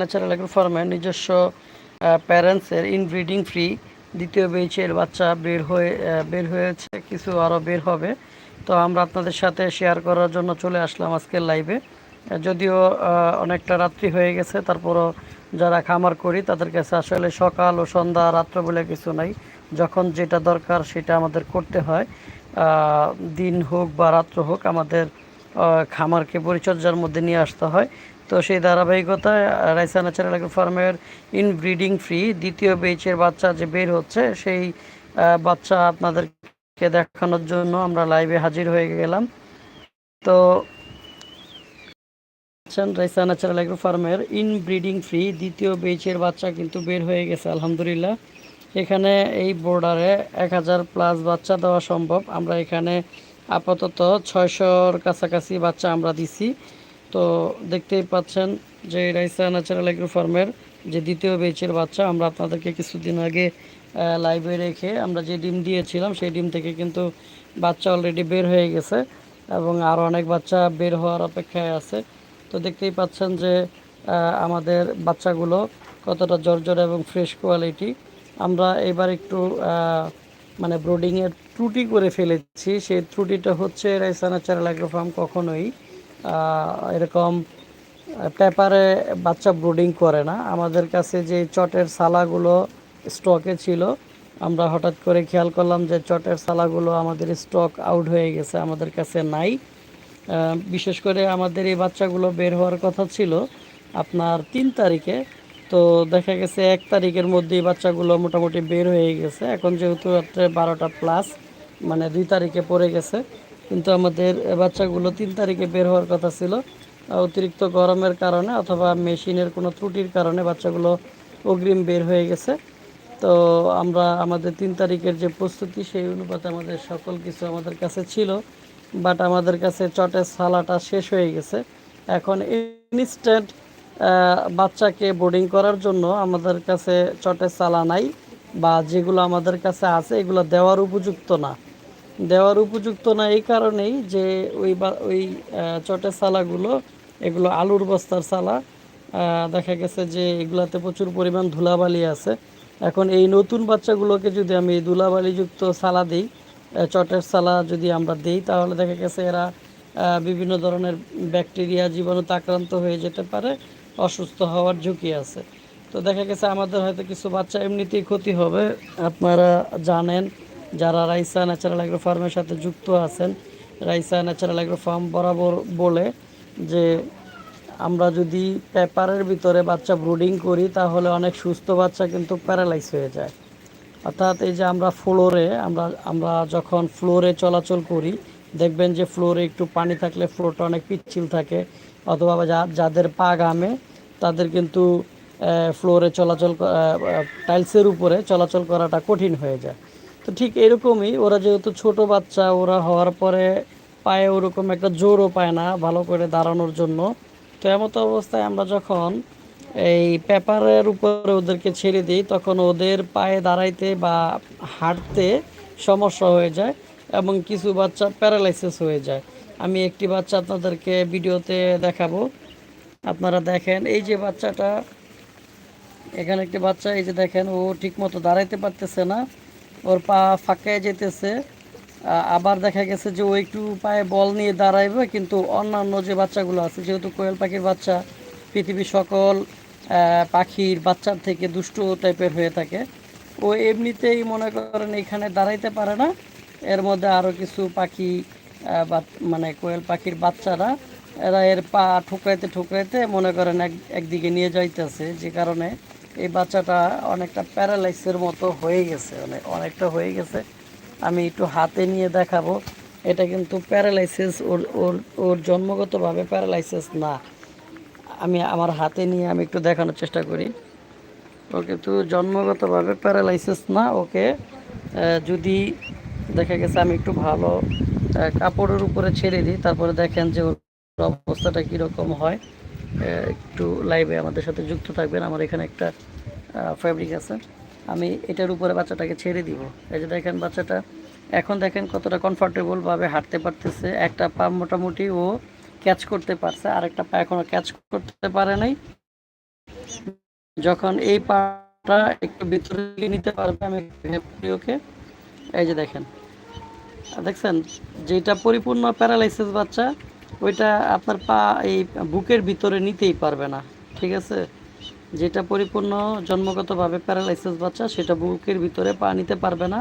Natural agro ফার্মের নিজস্ব প্যারেন্টসের inbreeding free দ্বিতীয় বেচের বাচ্চা বের হয়ে বের হয়েছে, কিছু আরও বের হবে। তো আমরা আপনাদের সাথে শেয়ার করার জন্য চলে আসলাম আজকের লাইভে যদিও অনেকটা রাত্রি হয়ে গেছে, তারপরও যারা খামার করি, তাদের কাছে আসলে সকাল ও সন্ধ্যা, রাত্র বলে কিছু নাই। যখন যেটা দরকার সেটা আমাদের করতে হয়। দিন হোক বা রাত্র হোক, আমাদের খামারকে পরিচর্যার মধ্যে নিয়ে আসতে হয়। তো সেই ধারাবাহিকতায় রাইসা ন্যাচারাল এগ্রো ফার্মের ইনব্রিডিং ফ্রি, দ্বিতীয় বেচের বাচ্চা যে বের হচ্ছে, সেই বাচ্চা আপনাদেরকে দেখানোর জন্য আমরা লাইভে হাজির হয়ে গেলাম। তো রাইসা ন্যাচারাল এগ্রো ফার্মের ইনব্রিডিং ফ্রি, দ্বিতীয় বেচের বাচ্চা কিন্তু বের হয়ে গেছে, আলহামদুলিল্লাহ। এখানে এই বোর্ডারে এক হাজার প্লাস বাচ্চা দেওয়া সম্ভব। আমরা এখানে আপাতত ছয়শোর কাছাকাছি বাচ্চা আমরা দিছি। তো দেখতেই পাচ্ছেন যে রাইসা ন্যাচারাল এগ্রো ফার্মের যে দ্বিতীয় বেচের বাচ্চা। আমরা আপনাদেরকে কিছুদিন আগে লাইভে রেখে আমরা যে ডিম দিয়েছিলাম, সেই ডিম থেকে কিন্তু বাচ্চা অলরেডি বের হয়ে গেছে এবং আরও অনেক বাচ্চা বের হওয়ার অপেক্ষায় আছে। তো দেখতেই পাচ্ছেন যে আমাদের বাচ্চাগুলো কতটা জর্জর এবং ফ্রেশ কোয়ালিটি আমরা এবার একটু মানে ব্রোডিংয়ের ত্রুটি করে ফেলেছি। সেই ত্রুটিটা হচ্ছে রাইসা ন্যাচারাল অ্যাগ্রো ফার্ম কখনোই এরকম পেপারে বাচ্চা ব্রুডিং করে না। আমাদের কাছে যে চটের সালাগুলো স্টকে ছিল, আমরা হঠাৎ করে খেয়াল করলাম যে চটের সালাগুলো আমাদের স্টক আউট হয়ে গেছে, আমাদের কাছে নাই। বিশেষ করে আমাদের এই বাচ্চাগুলো বের হওয়ার কথা ছিল আপনার তিন তারিখে। তো দেখা গেছে এক তারিখের মধ্যেই বাচ্চাগুলো মোটামুটি বের হয়ে গেছে। এখন যেহেতু রাত্রে বারোটা প্লাস মানে দুই তারিখে পড়ে গেছে। কিন্তু আমাদের বাচ্চাগুলো তিন তারিখে বের হওয়ার কথা ছিল। অতিরিক্ত গরমের কারণে অথবা মেশিনের কোনো ত্রুটির কারণে বাচ্চাগুলো অগ্রিম বের হয়ে গেছে। তো আমরা আমাদের তিন তারিখের যে প্রস্তুতি, সেই অনুপাতে আমাদের সকল কিছু আমাদের কাছে ছিল। বাট আমাদের কাছে চটের সালাটা শেষ হয়ে গেছে। এখন ইনস্ট্যান্ট বাচ্চাকে বোর্ডিং করার জন্য আমাদের কাছে চটের সালা নাই বা যেগুলো আমাদের কাছে আছে, এগুলো দেওয়ার উপযুক্ত না। দেওয়ার উপযুক্ত না এই কারণেই যে ওই ওই চটের সালাগুলো এগুলো আলুর বস্তার সালা দেখা গেছে যে এগুলাতে প্রচুর পরিমাণ ধুলাবালি আছে। এখন এই নতুন বাচ্চাগুলোকে যদি আমি ধুলাবালিযুক্ত সালা দিই চটের সালা যদি আমরা দিই, তাহলে দেখা গেছে এরা বিভিন্ন ধরনের ব্যাকটেরিয়া, জীবাণুতে আক্রান্ত হয়ে যেতে পারে, অসুস্থ হওয়ার ঝুঁকি আছে। তো দেখা গেছে আমাদের হয়তো কিছু বাচ্চা এমনিতেই ক্ষতি হবে। আপনারা জানেন যারা রাইসা ন্যাচারাল অ্যাগ্রো ফার্মের সাথে যুক্ত আছেন, রাইসা ন্যাচারাল অ্যাগ্রো ফার্ম বরাবর বলে যে আমরা যদি পেপারের ভিতরে বাচ্চা ব্রুডিং করি, তাহলে অনেক সুস্থ বাচ্চা কিন্তু প্যারালাইজ হয়ে যায়। অর্থাৎ এই যে আমরা ফ্লোরে, আমরা আমরা যখন ফ্লোরে চলাচল করি, দেখবেন যে ফ্লোরে একটু পানি থাকলে ফ্লোরটা অনেক পিচ্ছিল থাকে, অথবা যাদের পা গামে তাদের কিন্তু ফ্লোরে চলাচল টাইলসের উপরে চলাচল করাটা কঠিন হয়ে যায়। তো ঠিক এরকমই, ওরা যেহেতু ছোট বাচ্চা, ওরা হওয়ার পরে পায়ে ওরকম একটা জোরও পায় না ভালো করে দাঁড়ানোর জন্য। তো এমত অবস্থায় আমরা যখন এই পেপারের উপরে ওদেরকে ছেড়ে দিই, তখন ওদের পায়ে দাঁড়াইতে বা হাঁটতে সমস্যা হয়ে যায় এবং কিছু বাচ্চা প্যারালাইসিস হয়ে যায়। আমি একটি বাচ্চা আপনাদেরকে ভিডিওতে দেখাবো। আপনারা দেখেন, এই যে বাচ্চাটা, এখানে একটি বাচ্চা, এই যে দেখেন, ও ঠিক মতো দাঁড়াইতে পারতেছে না। ওর পা ফাঁকায় যেতেছে। আবার দেখা গেছে যে ও একটু পায়ে বল নিয়ে দাঁড়াইবে, কিন্তু অন্যান্য যে বাচ্চাগুলো আছে, যেহেতু কোয়েল পাখির বাচ্চা, পৃথিবীর সকল পাখির বাচ্চার থেকে দুষ্ট টাইপের হয়ে থাকে। ও এমনিতেই মনে করেন এখানে দাঁড়াইতে পারে না। এর মধ্যে আরও কিছু পাখি মানে কোয়েল পাখির বাচ্চারা, এরা এর পা ঠুকরাইতে ঠুকরাইতে মনে করেন এক একদিকে নিয়ে যাইতেছে, যে কারণে এই বাচ্চাটা অনেকটা প্যারালাইসের মতো হয়ে গেছে অনেক অনেকটা হয়ে গেছে। আমি একটু হাতে নিয়ে দেখাবো। এটা কিন্তু প্যারালাইসিস, ওর ওর ওর জন্মগতভাবে প্যারালাইসিস না। আমি আমার হাতে নিয়ে আমি একটু দেখানোর চেষ্টা করি। ও কিন্তু জন্মগতভাবে প্যারালাইসিস না, ওকে যদি দেখা গেছে আমি একটু ভালো কাপড়ের উপরে ছেড়ে দিই, তারপরে দেখেন যে ওর অবস্থাটা কীরকম হয়। একটু লাইভে আমাদের সাথে যুক্ত থাকবেন। আমার এখানে একটা ফ্যাব্রিক আছে। আমি এটার উপরে বাচ্চাটাকে ছেড়ে দিব। এই যে দেখেন বাচ্চাটা, এখন দেখেন কতটা কমফর্টেবলভাবে হাঁটতে পারতেছে। একটা পা মোটামুটি ও ক্যাচ করতে পারছে আর একটা পা এখনও ক্যাচ করতে পারে নাই। যখন এই পাটা একটু ভিতরে নিতে পারবে, আমি ওকে। এই যে দেখেন, দেখছেন? যেটা পরিপূর্ণ প্যারালাইসিস বাচ্চা ওইটা আপনার পা এই বুকের ভিতরে নিতেই পারবে না, ঠিক আছে? যেটা পরিপূর্ণ জন্মগতভাবে প্যারালাইসিস বাচ্চা, সেটা বুকের ভিতরে পা নিতে পারবে না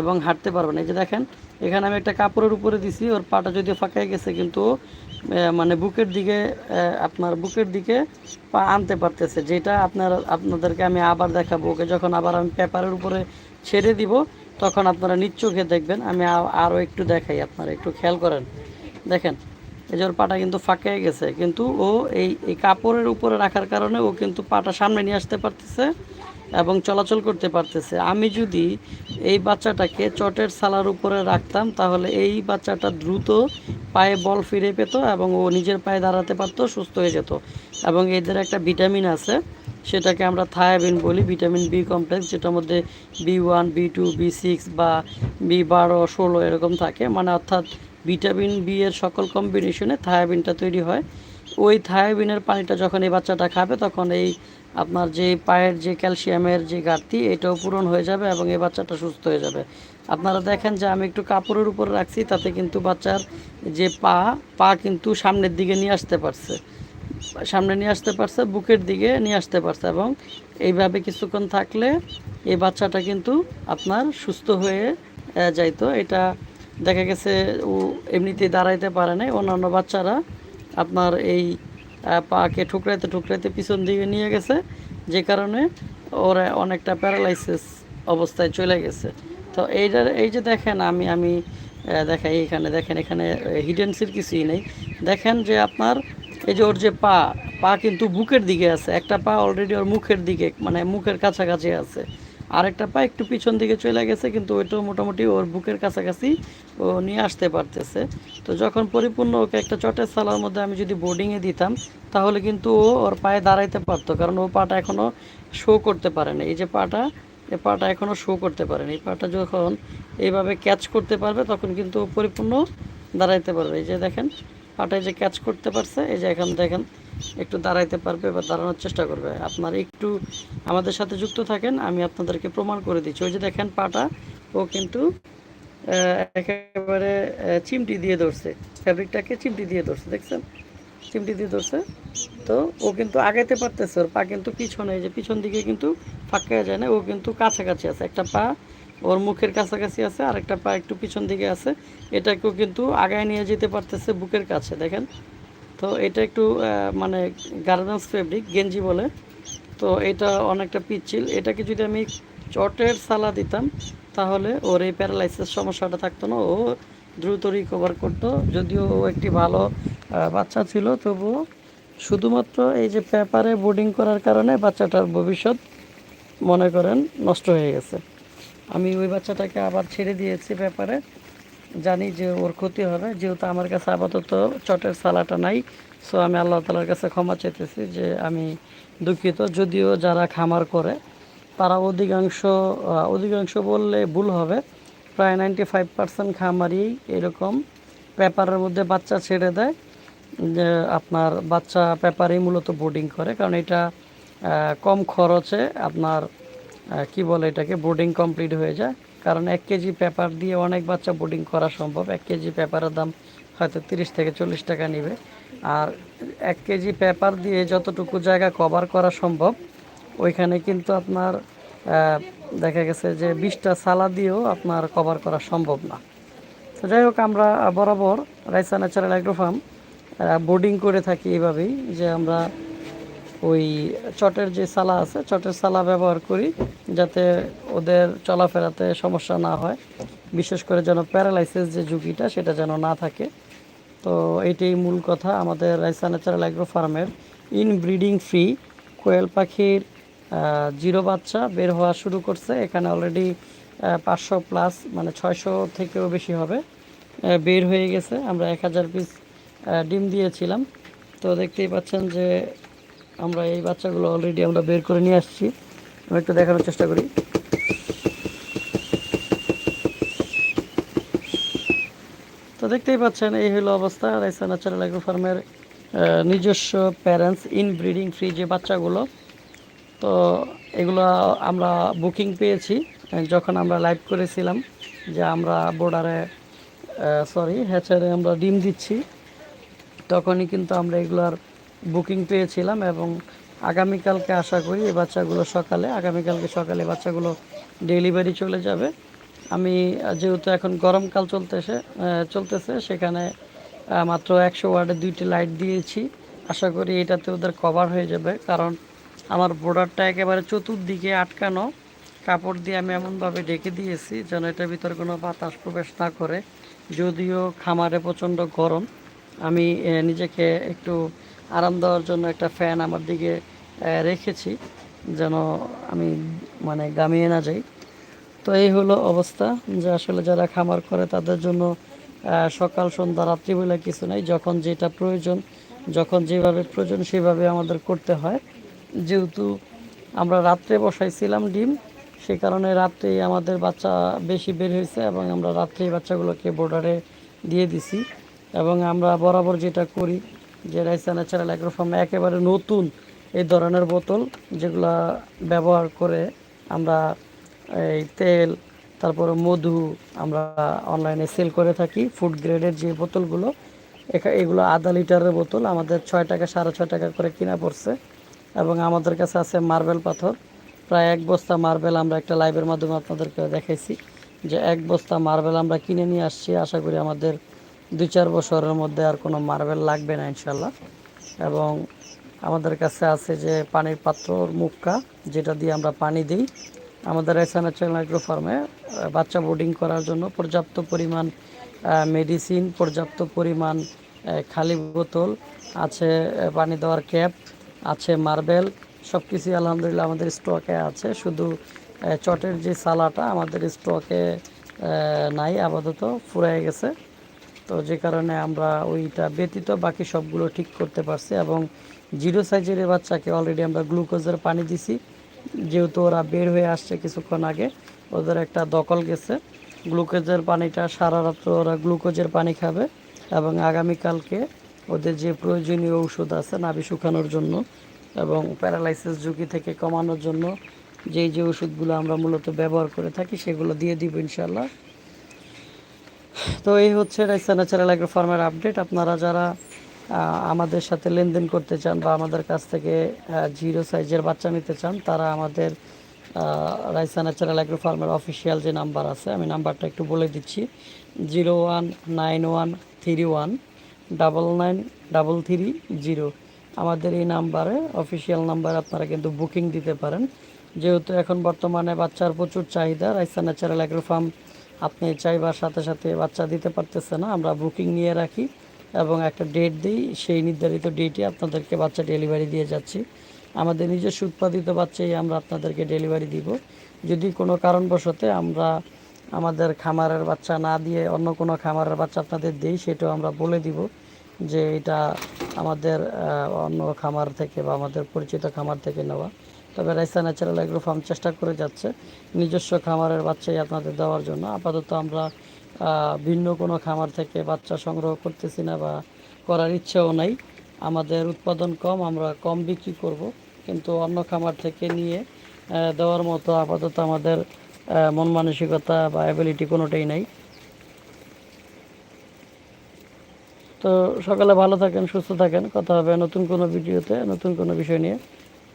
এবং হাঁটতে পারবে না। এই যে দেখেন, এখানে আমি একটা কাপড়ের উপরে দিছি, ওর পাটা যদি ফাঁকাই গেছে, কিন্তু মানে বুকের দিকে আপনার বুকের দিকে পা আনতে পারতেছে। যেটা আপনার, আপনাদেরকে আমি আবার দেখাবো, ওকে যখন আবার আমি পেপারের উপরে ছেড়ে দিব, তখন আপনারা নিচ্চোখে দেখবেন। আমি আরও একটু দেখাই আপনারা, একটু খেয়াল করেন। দেখেন এই যে পাটা কিন্তু ফাঁকে গেছে। কিন্তু ও এই এই কাপড়ের উপরে রাখার কারণে ও কিন্তু পাটা সামনে নিয়ে আসতে পারতেছে এবং চলাচল করতে পারতেছে। আমি যদি এই বাচ্চাটাকে চটের সালার উপরে রাখতাম, তাহলে এই বাচ্চাটা দ্রুত পায়ে বল ফিরে পেত এবং ও নিজের পায়ে দাঁড়াতে পারতো, সুস্থ হয়ে যেত। এবং এদের একটা ভিটামিন আছে, সেটাকে আমরা থায়াবিন বলি, ভিটামিন বি কমপ্লেক্স, যেটার মধ্যে B one, B two, B six বা বি বারো, ষোলো এরকম থাকে। মানে অর্থাৎ ভিটামিন বি এর সকল কম্বিনেশনে থায়াবিনটা তৈরি হয়। ওই থায়াবিনের পানিটা যখন এই বাচ্চাটা খাবে, তখন এই আপনার যে পায়ের যে ক্যালসিয়ামের যে ঘাটতি, এটাও পূরণ হয়ে যাবে এবং এই বাচ্চাটা সুস্থ হয়ে যাবে। আপনারা দেখেন যে আমি একটু কাপড়ের উপর রাখছি, তাতে কিন্তু বাচ্চার যে পা পা কিন্তু সামনের দিকে নিয়ে আসতে পারছে। সামনে নিয়ে আসতে পারছে, বুকের দিকে নিয়ে আসতে পারছে এবং এইভাবে কিছুক্ষণ থাকলে এই বাচ্চাটা কিন্তু আপনার সুস্থ হয়ে যাইতো। এটা দেখা গেছে ও এমনিতেই দাঁড়াইতে পারে নাই। অন্যান্য বাচ্চারা আপনার এই পাকে ঠুকরাইতে ঠুকরাইতে পিছন দিকে নিয়ে গেছে। যে কারণে ওরা অনেকটা প্যারালাইসিস অবস্থায় চলে গেছে। তো এইটার, এই যে দেখেন আমি আমি দেখাই এখানে দেখেন এখানে হিডেন্সির কিছুই নেই। দেখেন যে আপনার এই যে ওর যে পা পা কিন্তু বুকের দিকে আছে। একটা পা অলরেডি ওর মুখের দিকে মানে মুখের কাছাকাছি আছে। আরেকটা পা একটু পিছন দিকে চলে গেছে, কিন্তু ওইটাও মোটামুটি ওর বুকের কাছাকাছি ও নিয়ে আসতে পারতেছে। তো যখন পরিপূর্ণ ওকে একটা চটের সালার মধ্যে আমি যদি বোর্ডিংয়ে দিতাম, তাহলে কিন্তু ও ওর পায়ে দাঁড়াইতে পারতো, কারণ ও পাটা এখনও শো করতে পারে না এই যে পাটা, এই পাটা এখনও শো করতে পারেনি এই পাটা যখন এইভাবে ক্যাচ করতে পারবে, তখন কিন্তু ও পরিপূর্ণ দাঁড়াইতে পারবে। এই যে দেখেন, পাটায় যে ক্যাচ করতে পারছে, এই যে এখন দেখেন একটু দাঁড়াইতে পারবে বা দাঁড়ানোর চেষ্টা করবে। আপনার একটু আমাদের সাথে যুক্ত থাকেন, আমি আপনাদেরকে প্রমাণ করে দিচ্ছি। ওই যে দেখেন পাটা, ও কিন্তু একেবারে চিমটি দিয়ে ধরছে। ফ্যাব্রিকটাকে চিমটি দিয়ে ধরছে, দেখছেন? চিমটি দিয়ে ধরছে। তো ও কিন্তু আগাইতে পারতেছে, ওর পা কিন্তু পিছনে যে পিছন দিকে কিন্তু ফাঁকা যায় না, ও কিন্তু কাছাকাছি আছে। একটা পা ওর মুখের কাছাকাছি আছে আর একটা পা একটু পিছন দিকে আছে। এটাকেও কিন্তু আগায় নিয়ে যেতে পারতেছে বুকের কাছে, দেখেন? তো এটা একটু মানে গার্মেন্টস ফেব্রিক, গেঞ্জি বলে। তো এটা অনেকটা পিচ্ছিল। এটাকে যদি আমি চটের সালা দিতাম, তাহলে ওর এই প্যারালাইসিস সমস্যাটা থাকতো না। ও দ্রুত রিকভার করতো। যদিও ও একটি ভালো বাচ্চা ছিল, তবুও শুধুমাত্র এই যে পেপারে বোর্ডিং করার কারণে বাচ্চাটার ভবিষ্যৎ মনে করেন নষ্ট হয়ে গেছে। আমি ওই বাচ্চাটাকে আবার ছেড়ে দিয়েছি পেপারে। জানি যে ওর ক্ষতি হবে, যেহেতু আমার কাছে আপাতত চটের সালাটা নাই সো আমি আল্লাহ তালার কাছে ক্ষমা চেতেছি যে আমি দুঃখিত। যদিও যারা খামার করে, তারা অধিকাংশ অধিকাংশ বললে ভুল হবে। প্রায় নাইনটি ফাইভ পার্সেন্ট খামারই এরকম পেপারের মধ্যে বাচ্চা ছেড়ে দেয়, যে আপনার বাচ্চা পেপারেই মূলত বোর্ডিং করে, কারণ এটা কম খরচে আপনার কি বলে এটাকে বোর্ডিং কমপ্লিট হয়ে যায়। কারণ এক কেজি পেপার দিয়ে অনেক বাচ্চা বোর্ডিং করা সম্ভব। এক কেজি পেপারের দাম হয়তো তিরিশ থেকে চল্লিশ টাকা নিবে। আর এক কেজি পেপার দিয়ে যতটুকু জায়গা কভার করা সম্ভব, ওইখানে কিন্তু আপনার দেখা গেছে যে বিশটা সালা দিয়েও আপনার কভার করা সম্ভব না। তো যাই হোক, আমরা বরাবর রাইসা ন্যাচারাল অ্যাগ্রোফার্ম বোর্ডিং করে থাকি এভাবেই যে আমরা ওই চটের যে সালা আছে, চটের সালা ব্যবহার করি যাতে ওদের চলাফেরাতে সমস্যা না হয়। বিশেষ করে যেন প্যারালাইসিস যে ঝুঁকিটা সেটা যেন না থাকে। তো এটাই মূল কথা আমাদের রাইসা ন্যাচারাল অ্যাগ্রো ফার্মের ইনব্রিডিং ফ্রি কোয়েল পাখির জিরো বাচ্চা বের হওয়া শুরু করছে। এখানে অলরেডি পাঁচশো প্লাস মানে ছয়শো থেকেও বেশি হবে। বের হয়ে গেছে। আমরা এক হাজার পিস ডিম দিয়েছিলাম। তো দেখতেই পাচ্ছেন যে আমরা এই বাচ্চাগুলো অলরেডি আমরা বের করে নিয়ে আসছি। আমি একটু দেখানোর চেষ্টা করি। তো দেখতেই পাচ্ছেন, এই হলো অবস্থা। রাইসা ন্যাচারাল অ্যাগ্রো ফার্মের নিজস্ব প্যারেন্টস ইন ব্রিডিং ফ্রি যে বাচ্চাগুলো। তো এগুলো আমরা বুকিং পেয়েছি, যখন আমরা লাইভ করেছিলাম যে আমরা বোর্ডারে সরি হ্যাচারে আমরা ডিম দিচ্ছি, তখনই কিন্তু আমরা এগুলার বুকিং পেয়েছিলাম এবং আগামীকালকে আশা করি এই বাচ্চাগুলো সকালে, আগামীকালকে সকালে বাচ্চাগুলো ডেলিভারি চলে যাবে। আমি, যেহেতু এখন গরমকাল চলতেছে চলতেছে, সেখানে মাত্র একশো ওয়ার্ডে দুইটি লাইট দিয়েছি। আশা করি এটাতে ওদের কভার হয়ে যাবে, কারণ আমার বোর্ডারটা একেবারে চতুর্দিকে আটকানো। কাপড় দিয়ে আমি এমনভাবে ঢেকে দিয়েছি যেন এটার ভিতরে কোনো বাতাস প্রবেশ না করে, যদিও খামারে প্রচণ্ড গরম। আমি নিজেকে একটু আরাম দেওয়ার জন্য একটা ফ্যান আমার দিকে রেখেছি, যেন আমি মানে গামিয়ে না যাই। তো এই হলো অবস্থা, যে আসলে যারা খামার করে তাদের জন্য সকাল, সন্ধ্যা রাত্রি বলে কিছু নাই। যখন যেটা প্রয়োজন, যখন যেভাবে প্রয়োজন সেভাবে আমাদের করতে হয়। যেহেতু আমরা রাত্রে বসাইছিলাম ডিম, সে কারণে রাত্রেই আমাদের বাচ্চা বেশি বের হয়েছে এবং আমরা রাত্রেই বাচ্চাগুলোকে বর্ডারে দিয়ে দিছি। এবং আমরা বরাবর যেটা করি যে রাইসা ন্যাচারাল অ্যাগ্রোফার্মে একেবারে নতুন এই ধরনের বোতল যেগুলা ব্যবহার করে আমরা এই তেল, তারপরে মধু আমরা অনলাইনে সেল করে থাকি। ফুড গ্রেডের যে বোতলগুলো এগুলো আধা লিটারের বোতল, আমাদের ছয় টাকা, সাড়ে ছয় টাকা করে কিনা পড়ছে। এবং আমাদের কাছে আছে মার্বেল পাথর। প্রায় এক বস্তা মার্বেল আমরা একটা লাইভের মাধ্যমে আপনাদেরকে দেখাইছি যে এক বস্তা মার্বেল আমরা কিনে নিয়ে আসছি। আশা করি আমাদের দুই চার বছরের মধ্যে আর কোনো মার্বেল লাগবে না ইনশাল্লাহ এবং আমাদের কাছে আছে যে পানির পাত্রর মুক্কা, যেটা দিয়ে আমরা পানি দিই। আমাদের এসানা চ্যানেল ফার্মে বাচ্চা বোর্ডিং করার জন্য পর্যাপ্ত পরিমাণ মেডিসিন, পর্যাপ্ত পরিমাণ খালি বোতল, আছে পানি দেওয়ার ক্যাপ, আছে মার্বেল সব কিছুই আলহামদুলিল্লাহ আমাদের স্টকে আছে। শুধু চটের যে সালাটা আমাদের স্টকে নাই, আপাতত ফুরাই গেছে। তো যে কারণে আমরা ওইটা ব্যতীত বাকি সবগুলো ঠিক করতে পারছি এবং জিরো সাইজের বাচ্চাকে অলরেডি আমরা গ্লুকোজের পানি দিছি। যেহেতু ওরা বের হয়ে আসছে কিছুক্ষণ আগে, ওদের একটা দখল গেছে। গ্লুকোজের পানিটা সারা রাত্র ওরা গ্লুকোজের পানি খাবে এবং আগামীকালকে ওদের যে প্রয়োজনীয় ওষুধ আছে নাভি শুকানোর জন্য এবং প্যারালাইসিস ঝুঁকি থেকে কমানোর জন্য যেই যে ওষুধগুলো আমরা মূলত ব্যবহার করে থাকি সেগুলো দিয়ে দিব ইনশাল্লাহ তো এই হচ্ছে রাইসা ন্যাচারাল অ্যাগ্রো ফার্মের আপডেট। আপনারা যারা আমাদের সাথে লেনদেন করতে চান বা আমাদের কাছ থেকে জিরো সাইজের বাচ্চা নিতে চান, তারা আমাদের রাইসা ন্যাচারাল অ্যাগ্রো ফার্মের অফিসিয়াল যে নাম্বার আছে, আমি নাম্বারটা একটু বলে দিচ্ছি। Zero one nine one three one double nine double three zero. আমাদের এই নাম্বারে, অফিসিয়াল নাম্বারে আপনারা কিন্তু বুকিং দিতে পারেন। যেহেতু এখন বর্তমানে বাচ্চার প্রচুর চাহিদা, রাইসা ন্যাচারাল অ্যাগ্রো ফার্ম আপনি চাইবার সাথে সাথে বাচ্চা দিতে পারতেছে না, আমরা বুকিং নিয়ে রাখি এবং একটা ডেট দিই, সেই নির্ধারিত ডেটে আপনাদেরকে বাচ্চা ডেলিভারি দিয়ে যাচ্ছি। আমাদের নিজস্ব উৎপাদিত বাচ্চাই আমরা আপনাদেরকে ডেলিভারি দিব। যদি কোনো কারণবশতে আমরা আমাদের খামারের বাচ্চা না দিয়ে অন্য কোনো খামারের বাচ্চা আপনাদের দিই, সেটাও আমরা বলে দিব যে এটা আমাদের অন্য খামার থেকে বা আমাদের পরিচিত খামার থেকে নেওয়া। তবে রাইসা ন্যাচারাল এগ্রো ফার্ম চেষ্টা করে যাচ্ছে। নিজস্ব খামারের বাচ্চাই আপনাদের দেওয়ার জন্য। আপাতত আমরা ভিন্ন কোনো খামার থেকে বাচ্চা সংগ্রহ করতেছি না বা করার ইচ্ছেও নাই। আমাদের উৎপাদন কম, আমরা কম বিক্রি করব। কিন্তু অন্য খামার থেকে নিয়ে দেওয়ার মতো আপাতত আমাদের মন মানসিকতা বা অ্যাবিলিটি কোনোটাই নাই। তো সকালে ভালো থাকেন, সুস্থ থাকেন। কথা হবে নতুন কোনো ভিডিওতে, নতুন কোনো বিষয় নিয়ে।